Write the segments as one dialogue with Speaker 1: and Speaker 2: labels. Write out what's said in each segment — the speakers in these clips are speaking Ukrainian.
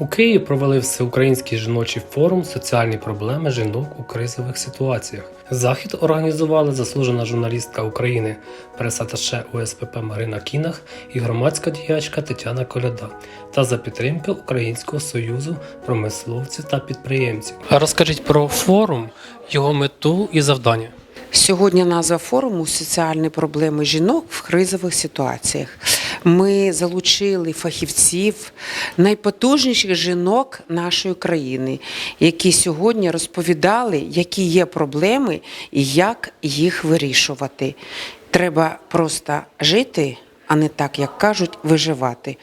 Speaker 1: У Києві провели всеукраїнський жіночий форум Соціальні проблеми жінок у кризових ситуаціях. Захід організували заслужена журналістка України, пресаташе УСПП Марина Кінах і громадська діячка Тетяна Коляда та за підтримки Українського союзу промисловців та підприємців. Розкажіть про форум, його мету і завдання.
Speaker 2: Сьогодні назва форуму Соціальні проблеми жінок в кризових ситуаціях. Ми залучили фахівців, найпотужніших жінок нашої країни, які сьогодні розповідали, які є проблеми і як їх вирішувати. Треба просто жити, а не так, як кажуть, виживати.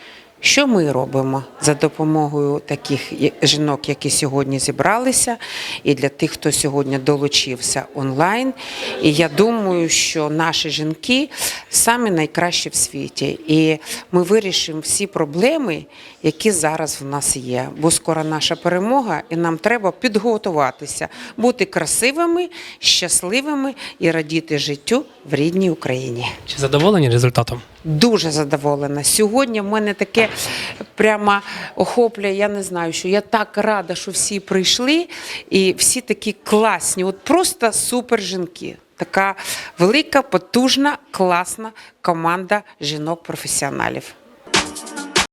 Speaker 2: Що ми робимо за допомогою таких жінок, які сьогодні зібралися, і для тих, хто сьогодні долучився онлайн. І я думаю, що наші жінки самі найкращі в світі. І ми вирішимо всі проблеми, які зараз в нас є. Бо скоро наша перемога, і нам треба підготуватися, бути красивими, щасливими і радіти життю в рідній Україні.
Speaker 1: Чи задоволені результатом?
Speaker 2: Дуже задоволена. Сьогодні в мене таке прямо охоплює. Я не знаю, що я так рада, що всі прийшли, і всі такі класні, от просто супер жінки. Така велика, потужна, класна команда жінок-професіоналів.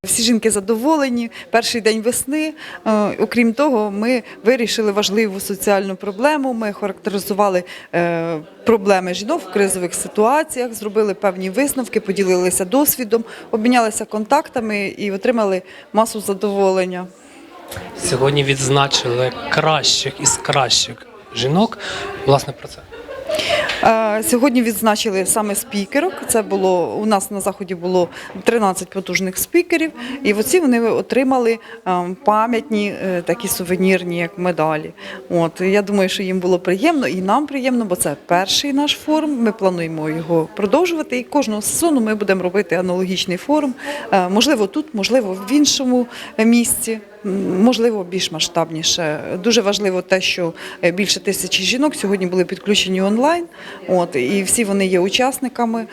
Speaker 3: Всі жінки задоволені. Перший день весни. Е, Окрім того, ми вирішили важливу соціальну проблему. Ми характеризували е, проблеми жінок в кризових ситуаціях, зробили певні висновки, поділилися досвідом, обмінялися контактами і отримали масу задоволення.
Speaker 1: Сьогодні відзначили кращих із кращих жінок. Власне про це.
Speaker 3: Е, Сьогодні відзначили саме спікерок. Це було у нас на заході було 13 потужних спікерів, і оці вони отримали е, пам'ятні е, такі сувенірні, як медалі. От я думаю, що їм було приємно, і нам приємно, бо це перший наш форум. Ми плануємо його продовжувати. І кожного сезону ми будемо робити аналогічний форум. Е, Можливо, тут, можливо, в іншому місці. Можливо, більш масштабніше. Дуже важливо те, що е, більше тисячі жінок сьогодні були підключені онлайн. От і всі вони є учасниками.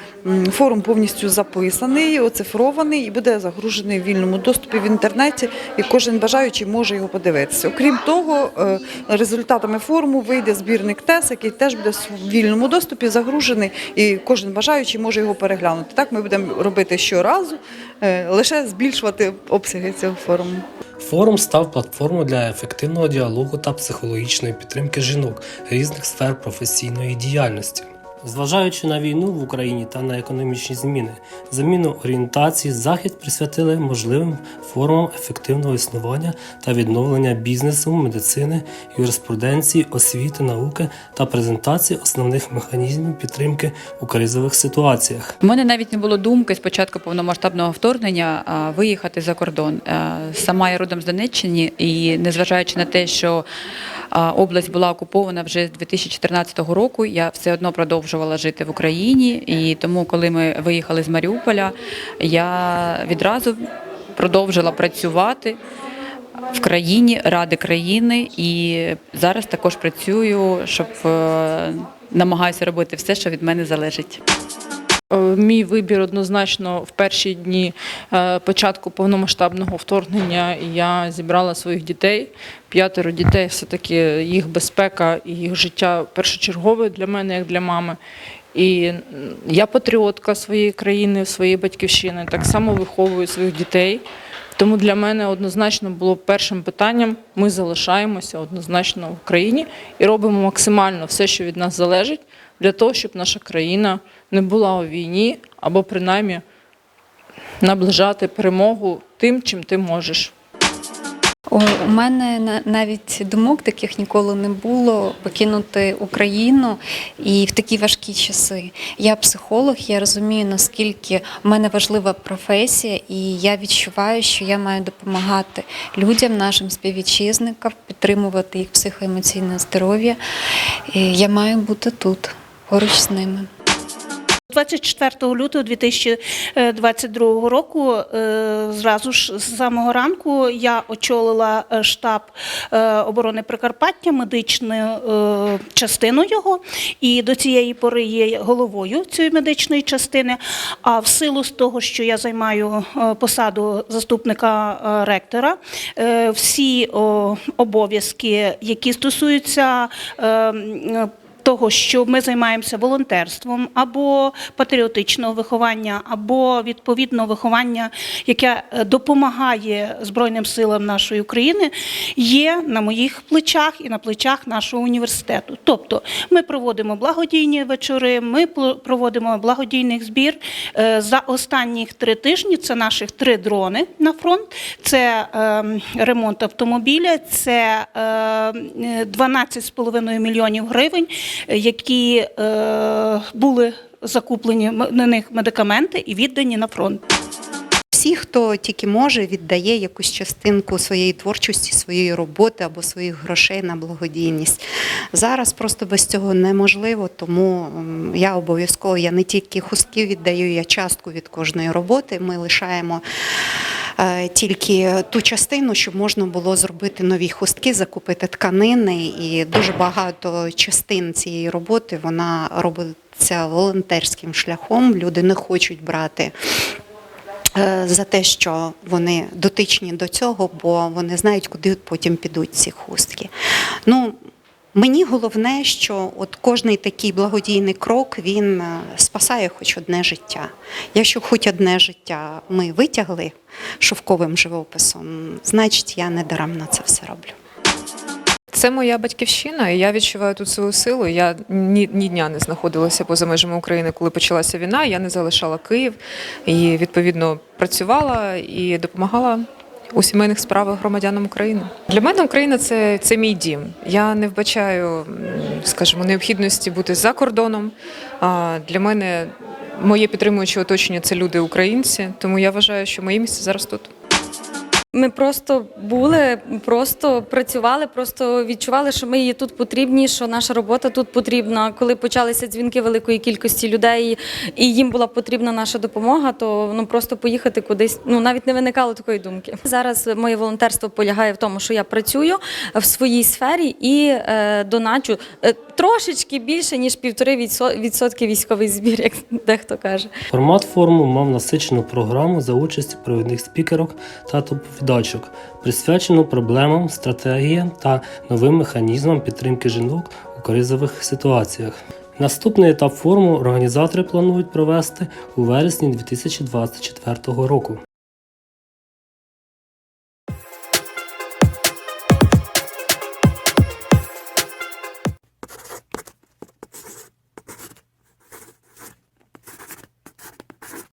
Speaker 3: Форум повністю записаний, оцифрований і буде загружений в вільному доступі в інтернеті. І кожен бажаючий може його подивитися. Окрім того, е, результатами форуму вийде збірник ТЕС, який теж буде в вільному доступі загружений, і кожен бажаючий може його переглянути. Так ми будемо робити щоразу, е, лише збільшувати обсяги цього форуму.
Speaker 1: Форум став платформою для ефективного діалогу та психологічної підтримки жінок різних сфер професійної діяльності. Зважаючи на війну в Україні та на економічні зміни, заміну орієнтації захід присвятили можливим формам ефективного існування та відновлення бізнесу, медицини, юриспруденції, освіти, науки та презентації основних механізмів підтримки у кризових ситуаціях.
Speaker 4: У мене навіть не було думки з початку повномасштабного вторгнення виїхати за кордон. Е, Сама я родом з Донеччини, і незважаючи на те, що область була окупована вже з 2014 року, я все одно продовжувала жити в Україні. І тому, коли ми виїхали з Маріуполя, я відразу продовжила працювати. В країні ради країни і зараз також працюю, щоб е, намагаюся робити все, що від мене залежить.
Speaker 5: Е, Мій вибір однозначно в перші дні е, початку повномасштабного вторгнення я зібрала своїх дітей. П'ятеро дітей, все-таки їх безпека і їх життя першочергове для мене, як для мами. І я патріотка своєї країни, своєї батьківщини, так само виховую своїх дітей. Тому для мене однозначно було першим питанням. Ми залишаємося однозначно в Україні і робимо максимально все, що від нас залежить, для того, щоб наша країна не була у війні, або принаймні наближати перемогу тим, чим ти можеш.
Speaker 6: У мене на- навіть думок таких ніколи не було покинути Україну і в такі важкі часи. Я психолог, я розумію, наскільки в мене важлива професія, і я відчуваю, що я маю допомагати людям, нашим співвітчизникам, підтримувати їх психоемоційне здоров'я. Я маю бути тут, поруч з ними.
Speaker 7: 24 лютого 2022 року, е, зразу ж з самого ранку, я очолила е, штаб е, оборони Прикарпаття, медичну е, частину його, і до цієї пори є головою цієї медичної частини. А в силу з того, що я займаю е, посаду заступника е, ректора, е, всі обов'язки, які стосуються е, того, що ми займаємося волонтерством або патріотичного виховання, або відповідно виховання, яке е, допомагає Збройним силам нашої України, є на моїх плечах і на плечах нашого університету. Тобто ми проводимо благодійні вечори, ми проводимо благодійний збір. Е, За останніх три тижні це наших три дрони на фронт, це ем, ремонт автомобіля, це е, 12,5 мільйонів гривень, які е, були закуплені на них медикаменти і віддані на фронт.
Speaker 8: Всі, хто тільки може, віддає якусь частинку своєї творчості, своєї роботи або своїх грошей на благодійність. Зараз просто без цього неможливо, тому я обов'язково я не тільки хустки віддаю, я частку від кожної роботи. Ми лишаємо. Е, Тільки ту частину, щоб можна було зробити нові хустки, закупити тканини, і дуже багато частин цієї роботи вона робиться волонтерським шляхом. Люди не хочуть брати е, за те, що вони дотичні до цього, бо вони знають, куди потім підуть ці хустки. Ну, Мені головне, що от кожний такий благодійний крок він е, спасає хоч одне життя. Якщо хоч одне життя ми витягли шовковим живописом, значить я не даремно це все роблю.
Speaker 9: Це моя батьківщина, і я відчуваю тут свою силу. Я ні, ні дня не знаходилася поза межами України, коли почалася війна. Я не залишала Київ і відповідно працювала і допомагала. У сімейних справах громадянам України для мене Україна це, це мій дім. Я не вбачаю, скажімо, необхідності бути за кордоном. Для мене моє підтримуюче оточення це люди українці. Тому я вважаю, що моє місце зараз тут.
Speaker 10: Ми просто були, просто працювали, просто відчували, що ми є тут потрібні, що наша робота тут потрібна. Коли почалися дзвінки великої кількості людей, і їм була потрібна наша допомога, то ну просто поїхати кудись. Ну навіть не виникало такої думки. Зараз моє волонтерство полягає в тому, що я працюю в своїй сфері і е, доначу е, трошечки більше ніж півтори відсо- відсотки військовий збір, як дехто каже.
Speaker 1: Формат форуму мав насичену програму за участі провідних спікерок та доповідачок, присвячену проблемам, стратегіям та новим механізмам підтримки жінок у кризових ситуаціях. Наступний етап форуму організатори планують провести у вересні 2024 року.